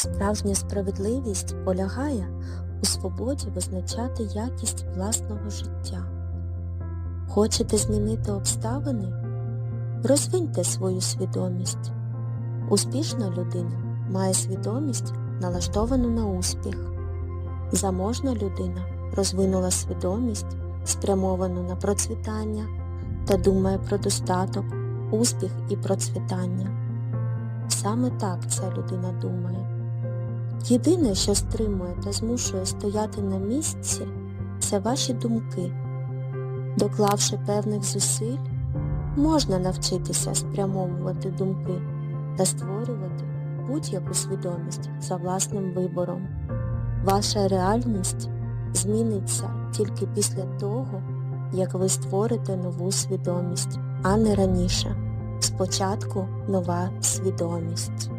Справжня справедливість полягає у свободі визначати якість власного життя. Хочете змінити обставини? Розвиньте свою свідомість. Успішна людина має свідомість, налаштовану на успіх. Заможна людина розвинула свідомість, спрямовану на процвітання та думає про достаток, успіх і процвітання. Саме так ця людина думає. Єдине, що стримує та змушує стояти на місці, це ваші думки. Доклавши певних зусиль, можна навчитися спрямовувати думки та створювати будь-яку свідомість за власним вибором. Ваша реальність зміниться тільки після того, як ви створите нову свідомість, а не раніше. Спочатку нова свідомість.